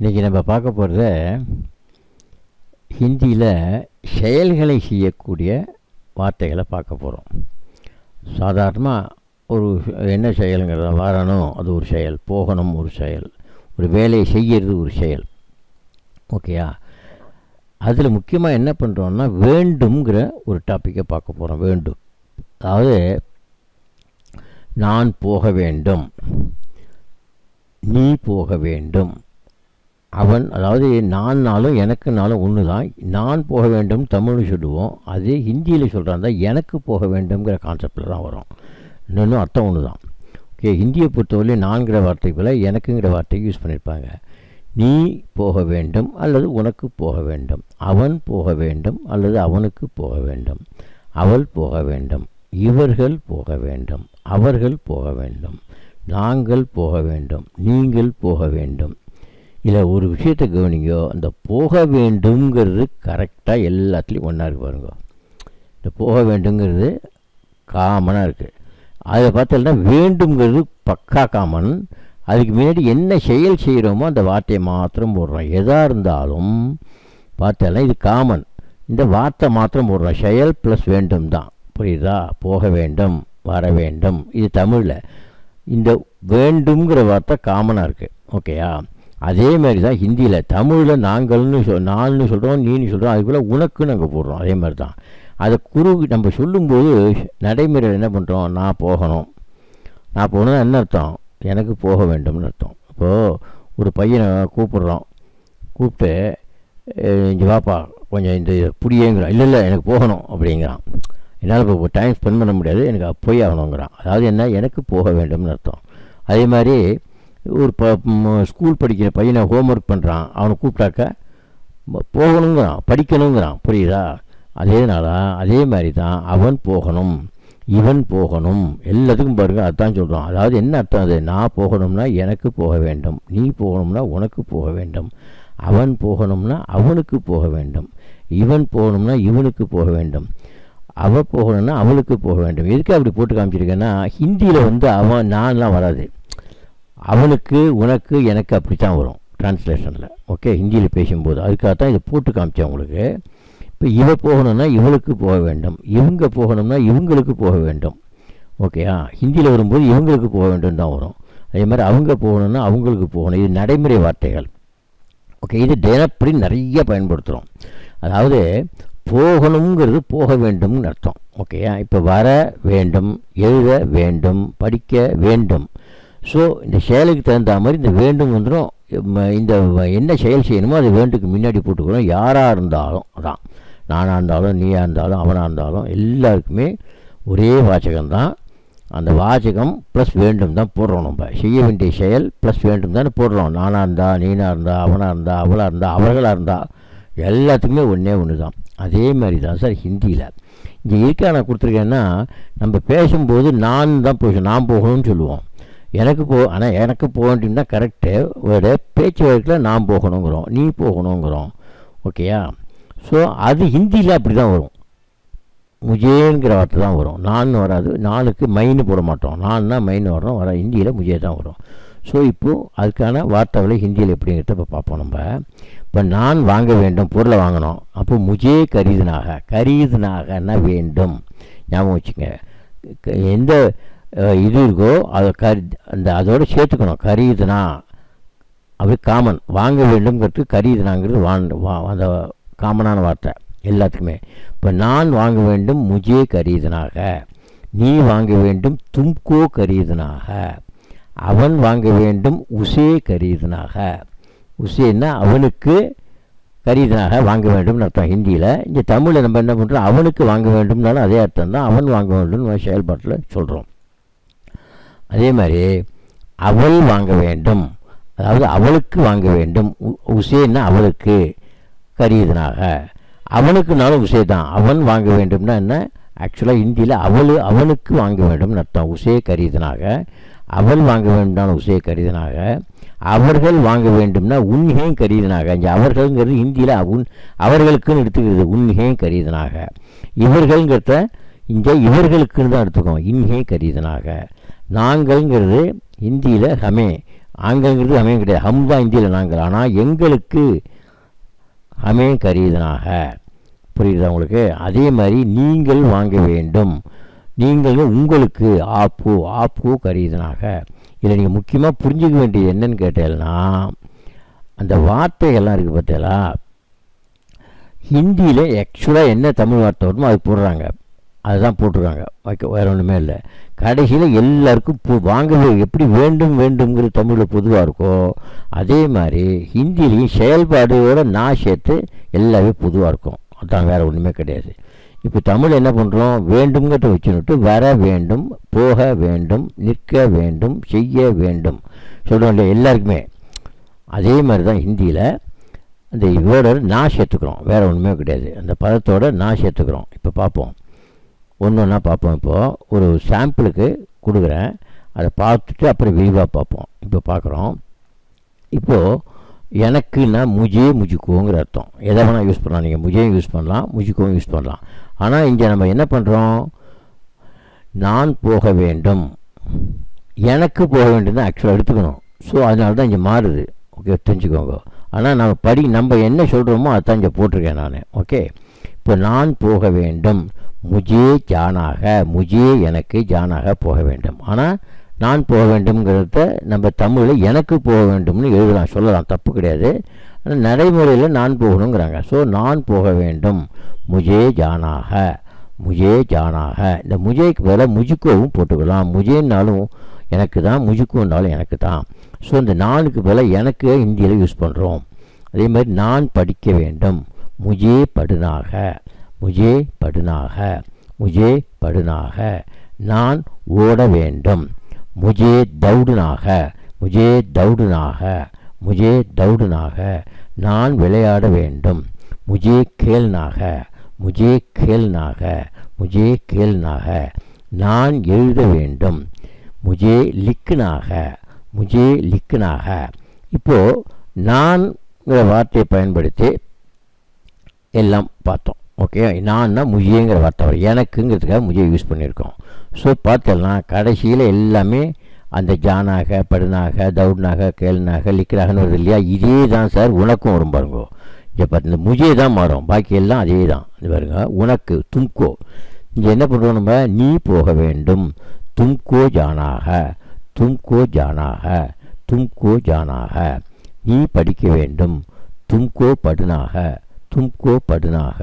இன்றைக்கி நம்ம பார்க்க போகிறத ஹிந்தியில் செயல்களை செய்யக்கூடிய வார்த்தைகளை பார்க்க போகிறோம் சாதாரணமாக ஒரு என்ன செயலுங்கிறத வரணும் அது ஒரு செயல். போகணும் ஒரு செயல். ஒரு வேலையை செய்கிறது ஒரு செயல். ஓகேயா அதில் முக்கியமாக என்ன பண்ணுறோன்னா வேண்டும்ங்கிற ஒரு டாப்பிக்கை பார்க்க போகிறோம் வேண்டும். அதாவது நான் போக வேண்டும். நீ போக வேண்டும். அவன் அதாவது நான்னாலும் எனக்குனாலும் ஒன்று தான் நான் போக வேண்டும் தமிழ்னு சொல்லுவோம். அது ஹிந்தியில் சொல்கிறாங்க எனக்கு போக வேண்டும்ங்கிற கான்செப்டில் தான் வரும். இன்னொன்று அர்த்தம் ஒன்று தான் ஓகே ஹிந்தியை பொறுத்தவரை நான்கிற வார்த்தைக்கு போல் எனக்குங்கிற வார்த்தையை யூஸ் பண்ணியிருப்பாங்க. நீ போக வேண்டும் அல்லது உனக்கு போக வேண்டும். அவன் போக வேண்டும் அல்லது அவனுக்கு போக வேண்டும். அவள் போக வேண்டும். இவர்கள் போக வேண்டும். அவர்கள் போக வேண்டும். நாங்கள் போக வேண்டும். நீங்கள் போக வேண்டும். இதில் ஒரு விஷயத்தை கவனிங்க. அந்த போக வேண்டுங்கிறது கரெக்டாக எல்லாத்துலேயும் ஒன்றா இருக்கு பாருங்க. இந்த போக வேண்டுங்கிறது காமனாக இருக்குது அதை பார்த்தோம்னா வேண்டுங்கிறது பக்கா காமன் அதுக்கு முன்னாடி என்ன செயல் செய்கிறோமோ அந்த வார்த்தையை மாத்திரம் போடுறோம். எதாக இருந்தாலும் பார்த்தாலும் இது காமன் இந்த வார்த்தை மாத்திரம் போடுறோம். செயல் ப்ளஸ் வேண்டும் தான் புரியுதா? போக வேண்டும் வர வேண்டும். இது தமிழில். இந்த வேண்டுங்கிற வார்த்தை காமனாக இருக்குது ஓகேயா அதே மாதிரி தான் ஹிந்தியில் தமிழில் நாங்கள்னு சொல் நான்னு சொல்கிறோம் நீன்னு சொல்கிறோம் அதுக்குள்ளே உனக்குன்னு அங்கே போடுறோம் அதே மாதிரி தான் அதை குரு நம்ம சொல்லும்போது நடைமுறையில் என்ன பண்ணுறோம் நான் போகணும். நான் போகணும்னா என்ன அர்த்தம்? எனக்கு போக வேண்டும்னு அர்த்தம். இப்போது ஒரு பையனை கூப்பிட்றோம். கூப்பிட்டு இங்கே வாப்பா கொஞ்சம் இந்த புடியேங்கிறான் இல்லை இல்லை எனக்கு போகணும் அப்படிங்கிறான். என்னால் இப்போ டைம் ஸ்பெண்ட் பண்ண முடியாது எனக்கு போய் ஆகணுங்கிறான். அதாவது என்ன? எனக்கு போக வேண்டும்னு அர்த்தம். அதே மாதிரி ஒரு ப ஸ்கூல் படிக்கிற பையனை ஹோம்ஒர்க் பண்ணுறான் அவனை கூப்பிட்டாக்க போகணுங்கிறான் படிக்கணுங்கிறான். புரியுதா? அதேனால அதே மாதிரி தான் அவன் போகணும் இவன் போகணும். எல்லாத்துக்கும் பாருங்கள் அதான் சொல்கிறான் அதாவது என்ன அர்த்தம் அது? நான் போகணும்னா எனக்கு போக வேண்டும். நீ போகணும்னா உனக்கு போக வேண்டும். அவன் போகணும்னா அவனுக்கு போக வேண்டும். இவன் போகணும்னா இவனுக்கு போக வேண்டும். அவள் போகணும்னா அவளுக்கு போக வேண்டும். எதுக்கு அப்படி போட்டு காமிச்சிருக்கேன்னா ஹிந்தியில் வந்து அவன் நான்லாம் வராது. அவனுக்கு உனக்கு எனக்கு அப்படி தான் வரும் டிரான்ஸ்லேஷனில் ஓகே ஹிந்தியில் பேசும்போது. அதுக்காக தான் இதை போட்டு காமிச்சேன் உங்களுக்கு. இப்போ இவ போகணும்னா இவளுக்கு போக வேண்டும். இவங்க போகணும்னா இவங்களுக்கு போக வேண்டும். ஓகேயா ஹிந்தியில் வரும்போது இவங்களுக்கு போக வேண்டும் தான் வரும். அதே மாதிரி அவங்க போகணும்னா அவங்களுக்கு போகணும். இது நடைமுறை வார்த்தைகள். ஓகே இது தினப்படி நிறைய பயன்படுத்துகிறோம் அதாவது போகணுங்கிறது போக வேண்டும்னு அர்த்தம். ஓகேயா இப்போ வர வேண்டும் எழுத வேண்டும் படிக்க வேண்டும். ஸோ இந்த செயலுக்கு தகுந்த மாதிரி இந்த வேண்டும் வந்துடும் இந்த என்ன செயல் செய்யணுமோ அது வேண்டுக்கு முன்னாடி போட்டுக்கணும். யாராக இருந்தாலும் அதான். நானாக இருந்தாலும் நீயாக இருந்தாலும் அவனாக இருந்தாலும் எல்லாருக்குமே ஒரே வாசகம்தான் அந்த வாசகம் ப்ளஸ் வேண்டும் தான் போடுறோம் நம்ம. செய்ய வேண்டிய செயல் ப்ளஸ் வேண்டும் தானே போடுறோம். நானாக இருந்தா நீனாக இருந்தா அவனாக இருந்தா அவளாக இருந்தா அவர்களாக இருந்தா எல்லாத்துக்குமே ஒன்றே ஒன்று தான் அதே மாதிரி தான் சார் ஹிந்தியில். இங்கே இருக்க நான் கொடுத்துருக்கேன்னா நம்ம பேசும்போது நான் தான் போய் நான் போகணும்னு சொல்லுவோம். எனக்கு போ ஆனால் எனக்கு போக வேண்டியது கரெக்டு ஒரு பேச்சு வழக்கில் நான் போகணுங்கிறோம் நீ போகணுங்கிறோம். ஓகேயா ஸோ அது ஹிந்தியில் அப்படி தான் வரும். முஜேங்கிற வார்த்தை தான் வரும். நான் வராது நாளுக்கு மைன்னு போட மாட்டோம். நான்னா மைன்னு வரோம் வர ஹிந்தியில் முஜே தான் வரும். ஸோ இப்போது அதுக்கான வார்த்தைகளை ஹிந்தியில் எப்படிங்கிறத இப்போ பார்ப்போம் நம்ம. இப்போ நான் வாங்க வேண்டும் பொருளை வாங்கணும். அப்போ முஜே கரீதுனாக கரீதுனாகனா வேண்டும். ஞாபகம் வச்சுங்க எந்த இது இருக்கோ அதை கரி அந்த அதோடு சேர்த்துக்கணும். கரியுதுனா அப்படி காமன் வாங்க வேண்டும்ங்கிறது கரீதுனாங்கிறது வா அந்த காமனான வார்த்தை. எல்லாத்துக்குமே. இப்போ நான் வாங்க வேண்டும் முஜே கரியுதுனாக நீ வாங்க வேண்டும் தும்கோ கரியுதுனாக அவன் வாங்க வேண்டும் உசே கரியுதுனாக உசேன்னா அவனுக்கு கரியுதுனாக வாங்க வேண்டும்னு அர்த்தம். ஹிந்தியில் இங்கே தமிழில் நம்ம என்ன பண்ணுறோம் அவனுக்கு வாங்க வேண்டும்னாலும் அதே அர்த்தம் தான் அவன் வாங்க வேண்டும்னு செயல்பாட்டில் சொல்கிறோம் அதே மாதிரி அவள் வாங்க வேண்டும். அதாவது அவளுக்கு வாங்க வேண்டும். உசேன்னா அவளுக்கு கரீதனாக அவனுக்குனாலும் உசே தான். அவன் வாங்க வேண்டும்னா என்ன? ஆக்சுவலாக ஹிந்தியில் அவள் அவனுக்கு வாங்க வேண்டும்னு அர்த்தம். உசே கரீதனாக அவள் வாங்க வேண்டும்னாலும் உசே கரீதனாக அவர்கள் வாங்க வேண்டும்னா உன்ஹே கரீதனாக இங்கே அவர்கள்ங்கிறது ஹிந்தியில் உன் அவர்களுக்குன்னு எடுத்துக்கிறது உன்ஹே கரீதனாக இவர்கள்ங்கிறத இங்கே இவர்களுக்குன்னு தான் எடுத்துக்கோம் இன்ஹே கரீதனாக நாங்கள்ங்கிறது ஹிந்தியில் ஹமே. ஆங்கிலங்கிறது ஹமே கிடையாது. ஹம் தான் இந்தியில் நாங்கள். ஆனால் எங்களுக்கு ஹமே கரீதனாக. புரியுதா உங்களுக்கு? அதே மாதிரி நீங்கள் வாங்க வேண்டும். நீங்கள் உங்களுக்கு ஆப்பு ஆப்பு கரீதனாக. இதில் நீங்கள் முக்கியமாக புரிஞ்சுக்க வேண்டியது என்னன்னு கேட்டேன்னா அந்த வார்த்தைகள்லாம் இருக்குது பார்த்தீங்களா? ஹிந்தியில் ஆக்சுவலாக என்ன தமிழ் வார்த்தை வருமோ அது போடுறாங்க. அதுதான் போட்டிருக்காங்க. ஓகே வேறு ஒன்றுமே இல்லை. கடைசியில் எல்லாருக்கும் பு வாங்கவே எப்படி வேண்டும் வேண்டும்ங்கிற தமிழில் பொதுவாக இருக்கோ அதே மாதிரி ஹிந்திலையும் செயல்பாடுகளோட நான் சேர்த்து எல்லாமே பொதுவாக இருக்கும். அதான் வேறு ஒன்றுமே கிடையாது. இப்போ தமிழ் என்ன பண்ணுறோம் வேண்டும்ங்கிறத வச்சுன்னுட்டு வர வேண்டும் போக வேண்டும் நிற்க வேண்டும் செய்ய வேண்டும். சொல்கிறோம் இல்லையா? எல்லாருக்குமே. அதே மாதிரி தான் ஹிந்தியில் அந்த இதோட நான் சேர்த்துக்கிறோம். வேறு ஒன்றுமே கிடையாது. அந்த பதத்தோடு நான் சேர்த்துக்கிறோம். இப்போ பார்ப்போம் ஒன்று ஒன்றா பார்ப்போம். இப்போது ஒரு சாம்பிளுக்கு கொடுக்குறேன். அதை பார்த்துட்டு அப்புறம் விரிவாக பார்ப்போம். இப்போ பார்க்குறோம். இப்போது எனக்குன்னா முஜே முஜுக்கோங்கிற அர்த்தம். எதை வேணால் யூஸ் பண்ணலாம். நீங்கள் முஜேயும் யூஸ் பண்ணலாம் முஜுக்கவும் யூஸ் பண்ணலாம். ஆனால் இங்கே நம்ம என்ன பண்ணுறோம் நான் போக வேண்டும். எனக்கு போக வேண்டும் தான் ஆக்சுவலாக எடுத்துக்கணும். ஸோ அதனால தான் இங்கே மாறுது. ஓகே தெரிஞ்சுக்கோங்க. ஆனால் நம்ம படி நம்ம என்ன சொல்கிறோமோ அதுதான் இங்கே போட்டிருக்கேன் நான். ஓகே இப்போ நான் போக வேண்டும். முஜே ஜானாக முஜே எனக்கு ஜானாக போக வேண்டும். ஆனால் நான் போக வேண்டும்ங்கிறத நம்ம தமிழில் எனக்கு போக வேண்டும்னு எழுதலாம் சொல்லலாம் தப்பு கிடையாது. ஆனால் நடைமுறையில் நான் போகணுங்கிறாங்க. ஸோ நான் போக வேண்டும். முஜே ஜானாக முஜே ஜானாக. இந்த முஜேக்கு பதிலாக முஜுக்கோவும் போட்டுக்கலாம். முஜேன்னாலும் எனக்கு தான் முஜுக்கோன்னாலும் எனக்கு தான். ஸோ இந்த நானுக்கு பதிலாக எனக்கு இந்தியில் யூஸ் பண்ணுறோம் அதே மாதிரி நான் படிக்க வேண்டும். முஜே படுனாக. முஜே படுனாக முஜே படுனாக நான் ஓட வேண்டும். முஜே தௌடுனாக முஜே தௌடுனாக முஜே தௌடுனாக நான் விளையாட வேண்டும். முஜே கேள்னாக முஜே கேள்னாக முஜே கேள்னாக நான் எழுத வேண்டும். முஜே லிக்குனாக முஜே லிக்குனாக. இப்போது நான்கிற வார்த்தையை பயன்படுத்தி எல்லாம் பார்த்தோம். ஓகே நான்னா முஜேங்கிற வார்த்தை வரும். எனக்குங்கிறதுக்காக முஜியை யூஸ் பண்ணியிருக்கோம். ஸோ பார்த்தோம்னா கடைசியில் எல்லாமே அந்த ஜானாக படுனாக தவுட்னாக கேள்னாக லிக்கிறாகன்னு வருது இல்லையா? இதே தான் சார் உனக்கும் வரும் பாருங்க. இங்கே பார்த்து இந்த முஜே தான் மாறும். பாக்கி எல்லாம் அதே தான் இது பாருங்க உனக்கு தும்கோ. இங்கே என்ன பண்ணுறோம் நம்ம? நீ போக வேண்டும். தும்கோ ஜானாக தும்கோ ஜானாக தும்கோ ஜானாக. நீ படிக்க வேண்டும். தும்கோ படுனாக தும்கோ படுனாக.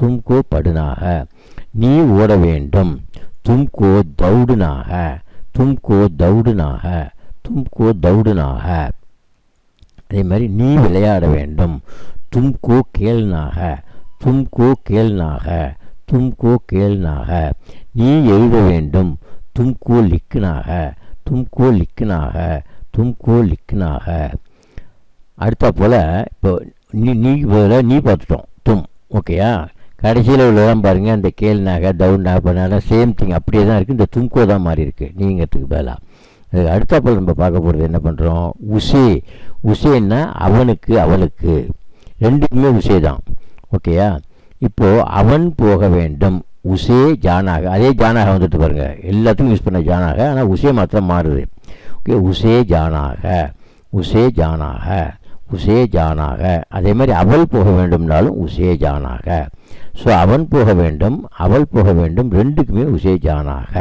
தும்கோ படுனாக நீ ஓட வேண்டும் தும்கோ தௌடுனாக தும்கோ தௌடுனாக தும்கோ தௌடுனாக. அதே மாதிரி நீ விளையாட வேண்டும். தும்கோ கேள்னாக தும்கோ கேள்னாக தும்கோ கேள்னாக. நீ எழுத வேண்டும். தும்கோ லிக்குனாக தும்கோ லிக்குனாக தும்கோ லிக்குனாக. அடுத்தா போல் இப்போ நீ நீ நீ பார்த்துட்டோம். தும் ஓகேயா? கடைசியில் உள்ளதான் பாருங்கள் இந்த கேள்னாக டவுனாக பண்ணால சேம் திங் அப்படியே தான் இருக்குது இந்த தும்கோ தான் மாறி இருக்குது நீங்கிறதுக்கு பதிலாக அதுக்கு அடுத்தாப்பில் நம்ம பார்க்க போகிறது என்ன பண்ணுறோம் உசே. உசேன்னா அவனுக்கு அவளுக்கு. ரெண்டுக்குமே உசே தான். ஓகேயா இப்போது அவன் போக வேண்டும். உசே ஜானாக. அதே ஜானாக வந்துட்டு பாருங்கள் எல்லாத்துக்கும் யூஸ் பண்ண ஜானாக ஆனால் உசே மாத்திரம் மாறுது. ஓகே உசே ஜானாக. உசே ஜானாக. உசே ஜானாக. அதே மாதிரி அவள் போக வேண்டும்னாலும் உசே ஜானாக. ஸோ அவன் போக வேண்டும் அவள் போக வேண்டும் ரெண்டுக்குமே உசேஜானாக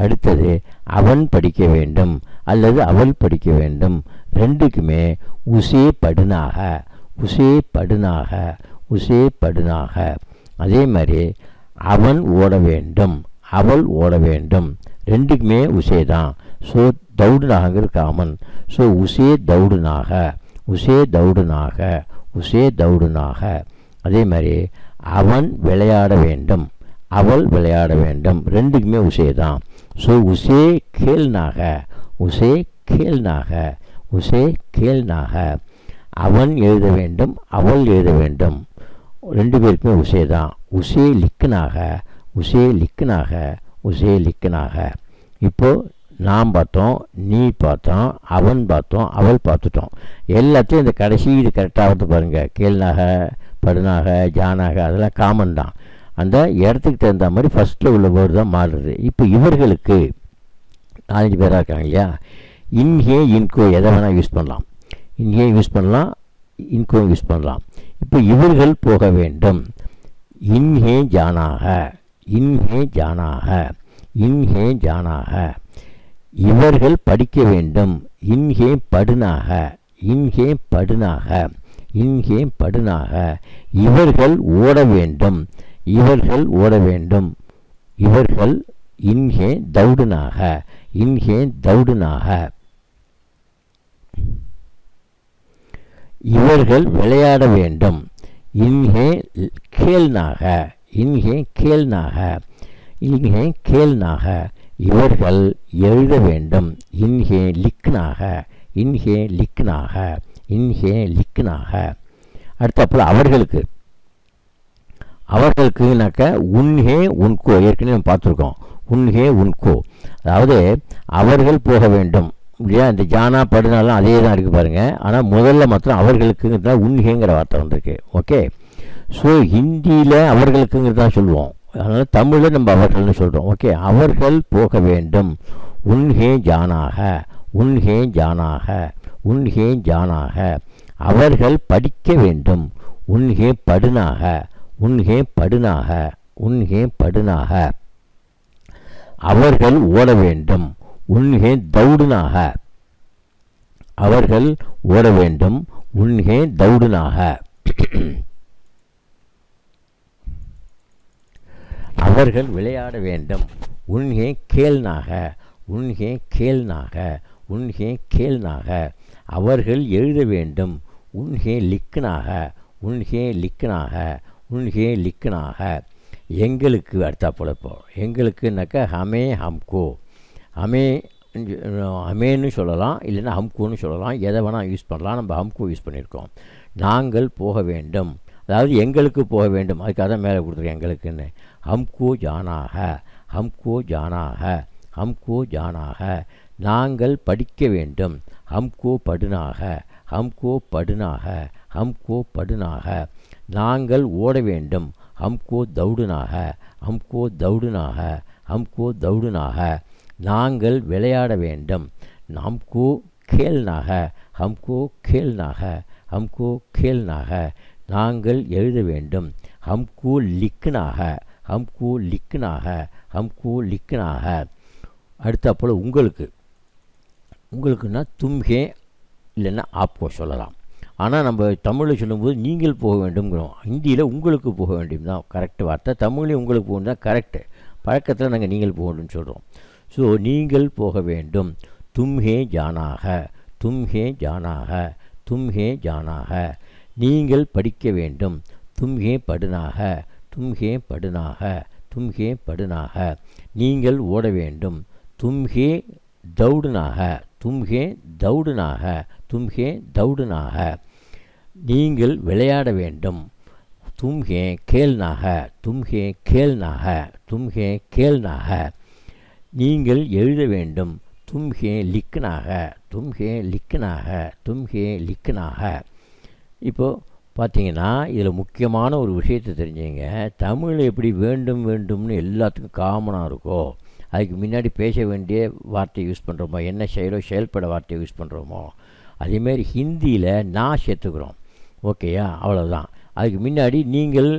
அடுத்தது அவன் படிக்க வேண்டும் அல்லது அவள் படிக்க வேண்டும். ரெண்டுக்குமே உசே படுனாக உசே படுனாக உசே படுனாக. அதே மாதிரி அவன் ஓட வேண்டும் அவள் ஓட வேண்டும். ரெண்டுக்குமே உசே தான். ஸோ தௌடுனாகங்கிற காமன் ஸோ உசே தௌடுனாக உசே தௌடுனாக உசே தௌடுனாக. அதே மாதிரி அவன் விளையாட வேண்டும். அவள் விளையாட வேண்டும். ரெண்டுக்குமே உசே தான். ஸோ உசே கேள்னாக உசே கேள்னாக உசே கேள்னாக அவன் எழுத வேண்டும். அவள் எழுத வேண்டும். ரெண்டு பேருக்குமே உசே தான். உசே லிக்குனாக. உசே லிக்குனாக. உசே லிக்குனாக. இப்போது நாம் பார்த்தோம் நீ பார்த்தோம் அவன் பார்த்தோம் அவள் பார்த்துட்டோம். எல்லாத்தையும் இந்த கடைசி இது கரெக்டாக வந்து பாருங்கள் கேள்னாக படுனாக ஜானாக அதெல்லாம் காமன் தான். அந்த இடத்துக்கு தகுந்த மாதிரி ஃபஸ்ட்டில் உள்ள வேர்டு தான் மாறுறது இப்போ இவர்களுக்கு நாலஞ்சு பேராக இருக்காங்க இல்லையா? இன்ஹே இன்கோ எதை வேணால் யூஸ் பண்ணலாம். இன்ஹே யூஸ் பண்ணலாம் இன்கோ யூஸ் பண்ணலாம். இப்போ இவர்கள் போக வேண்டும். இன்ஹே ஜானாக. இன்ஹே ஜானாக. இன்ஹே ஜானாக. இவர்கள் படிக்க வேண்டும். இன்ஹே படுனாக. இன்ஹே படுனாக. இன்ஹே படுனாக இவர்கள் ஓட வேண்டும் இவர்கள் ஓட வேண்டும். இவர்கள் இன்ஹே தௌடுனாக இன்ஹே தௌடுனாக. இவர்கள் விளையாட வேண்டும். இன்ஹே கேள்னாக இன்ஹே கேள்னாக இன்ஹே கேள்னாக. இவர்கள் எழுத வேண்டும். இன்ஹே லிக்னாக இன்ஹே லிக்னாக. இன்ஹே லிக்னாக. அடுத்தாப்புல அவர்களுக்கு. அவர்களுக்குனாக்க உன்ஹே உன்கோ. ஏற்கனவே நம்ம பார்த்துருக்கோம். உன்ஹே உன்கோ. அதாவது அவர்கள் போக வேண்டும். இல்லையா? இந்த ஜானா படுனாலாம் அதே தான் இருக்குது பாருங்கள் ஆனால் முதல்ல மாத்திரம் அவர்களுக்குங்கிறதா உன்ஹேங்கிற வார்த்தை வந்திருக்கு. ஓகே? ஸோ ஹிந்தியில் அவர்களுக்குங்கிறது தான் சொல்லுவோம். அதனால் தமிழில் நம்ம அவர்கள்னு சொல்கிறோம் ஓகே? அவர்கள் போக வேண்டும். உன்ஹே ஜானாக. உன்ஹே ஜானாக. உன்கே ஜானாக. அவர்கள் படிக்க வேண்டும். உன்கே படுனாக. உன்கே படுனாக. உன்கே படுனாக. அவர்கள் ஓட வேண்டும். உன்கே தௌடுனாக. அவர்கள் ஓட வேண்டும். உன்கே தௌடுனாக. அவர்கள் விளையாட வேண்டும். உன்கே கேள்னாக. உன்கே கேள்னாக. உன்கே கேள்னாக. அவர்கள் எழுத வேண்டும். உன்ஹே லிக்னாக உன்ஹே லிக்னாக உன்ஹே லிக்னாக. எங்களுக்கு அடுத்தா போலப்போ எங்களுக்குனாக்கா ஹமே ஹம்கோ. ஹமே ஹமேன்னு சொல்லலாம் இல்லைன்னா ஹம்கோன்னு சொல்லலாம். எதை வேணால் யூஸ் பண்ணலாம். நம்ம ஹம்கோ யூஸ் பண்ணியிருக்கோம். நாங்கள் போக வேண்டும். அதாவது எங்களுக்கு போக வேண்டும். அதுக்காக தான் மேலே கொடுத்துருக்கேன் எங்களுக்குன்னு. ஹம்கோ ஜானாக ஹம்கோ ஜானாக ஹம்கோ ஜானாக. நாங்கள் படிக்க வேண்டும். ஹம்கோ படுனாக ஹம்கோ படுனாக ஹம்கோ படுனாக. நாங்கள் ஓட வேண்டும். ஹம்கோ தௌடுனாக ஹம்கோ தௌடுனாக ஹம்கோ தௌடுனாக. நாங்கள் விளையாட வேண்டும். ஹம்கோ கேள்னாக ஹம்கோ கேள்னாக ஹம்கோ கேள்னாக. நாங்கள் எழுத வேண்டும். ஹம்கோ லிக்னாக ஹம்கோ லிக்னாக ஹம்கோ லிக்னாக. அடுத்தாப்புல உங்களுக்கு. உங்களுக்குன்னா தும்ஹே இல்லைன்னா ஆப்கோ சொல்லலாம். ஆனால் நம்ம தமிழில் சொல்லும்போது நீங்கள் போக வேண்டும்ங்கிறோம். ஹிந்தியில் உங்களுக்கு போக வேண்டும் தான் கரெக்ட் வார்த்தை. தமிழ்லேயும் உங்களுக்கு போகணும் தான் கரெக்டு பழக்கத்தில் நாங்கள் நீங்கள் போகணும்னு சொல்கிறோம் ஸோ நீங்கள் போக வேண்டும். தும்ஹே ஜானாக தும்ஹே ஜானாக தும்ஹே ஜானாக. நீங்கள் படிக்க வேண்டும். தும்ஹே படுனாக தும்ஹே படுனாக தும்ஹே படுனாக. நீங்கள் ஓட வேண்டும். தும்ஹே தௌடுனாக தும்ஹே தௌடுனாக தும்ஹே தௌடுனாக. நீங்கள் விளையாட வேண்டும். தும்ஹே கேள்னாக தும்ஹே கேள்னாக தும்ஹே கேள்னாக. நீங்கள் எழுத வேண்டும். தும்ஹே லிக்னாக தும்ஹே லிக்னாக தும்ஹே லிக்னாக. இப்போது பார்த்தீங்கன்னா இதில் முக்கியமான ஒரு விஷயத்தை தெரிஞ்சுங்க. தமிழ் எப்படி வேண்டும் வேண்டும்னு எல்லாத்துக்கும் காமனாக இருக்கோ? அதுக்கு முன்னாடி பேச வேண்டிய வார்த்தையை யூஸ் பண்ணுறோமோ என்ன செயலோ செயல்பட வார்த்தையை யூஸ் பண்ணுறோமோ அதேமாரி ஹிந்தியில் நான் சேர்த்துக்கிறோம். ஓகேயா அவ்வளோதான் அதுக்கு முன்னாடி நீங்கள்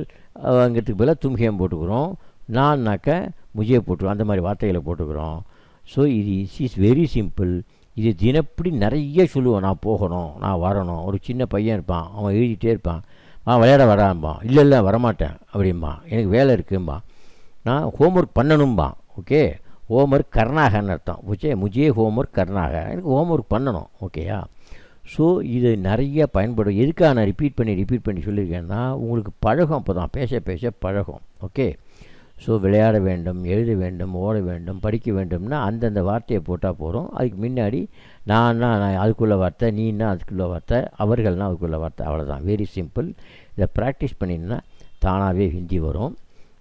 அங்கிறதுக்கு பதிலாக தும்ஹேம் போட்டுக்கிறோம். நான்னாக்க முஜே போட்டுக்கிறோம். அந்த மாதிரி வார்த்தைகளை போட்டுக்கிறோம். ஸோ இது இஸ் இஸ் வெரி சிம்பிள் இது தினப்படி நிறைய சொல்லுவோம். நான் போகணும் நான் வரணும். ஒரு சின்ன பையன் இருப்பான். அவன் எழுதிட்டே இருப்பான். நான் விளையாட வராம்பான் இல்லை இல்லை வரமாட்டேன். அப்படிம்பான் எனக்கு வேலை இருக்கும்பா நான் ஹோம்ஒர்க் பண்ணணும்பான் ஓகே ஹோம்ஒர்க் கர்ணாகன்னு அர்த்தம். ஓகே முஜே ஹோம்ஒர்க் கர்ணாக. எனக்கு ஹோம்ஒர்க் பண்ணணும். ஓகேயா ஸோ இது நிறைய பயன்படும் எதுக்காக நான் ரிப்பீட் பண்ணி ரிப்பீட் பண்ணி சொல்லியிருக்கேன்னா உங்களுக்கு பழகம் அப்போ தான் பேச பேச பழகும். ஓகே ஸோ விளையாட வேண்டும் எழுத வேண்டும் ஓட வேண்டும் படிக்க வேண்டும்னா அந்தந்த வார்த்தையை போட்டால் போகிறோம் அதுக்கு முன்னாடி நான்னா நான் அதுக்குள்ள வார்த்தை நீன்னா அதுக்குள்ள வார்த்தை அவர்கள்னால் அதுக்குள்ள வார்த்தை. அவ்வளோதான் வெரி சிம்பிள் இதை ப்ராக்டிஸ் பண்ணிங்கன்னா தானாகவே ஹிந்தி வரும்.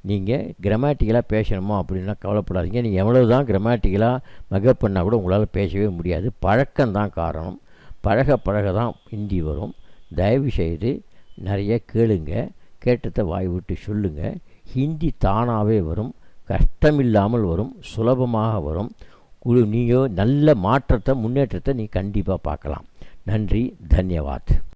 நீங்கள் கிராமட்டிக்கலாக பேசணுமோ அப்படின்னா கவலைப்படாதீங்க. நீங்கள் எவ்வளோ தான் கிராமட்டிக்கலாக மகப் பண்ணால் கூட உங்களால் பேசவே முடியாது. பழக்கம்தான் காரணம். பழக பழக தான் ஹிந்தி வரும். தயவு செய்து நிறைய கேளுங்க. கேட்டதை வாய் விட்டு சொல்லுங்கள் ஹிந்தி தானாகவே வரும். கஷ்டமில்லாமல் வரும். சுலபமாக வரும். குழு நீங்கள் நல்ல மாற்றத்தை முன்னேற்றத்தை நீ கண்டிப்பாக பார்க்கலாம். நன்றி. தன்யவாத்.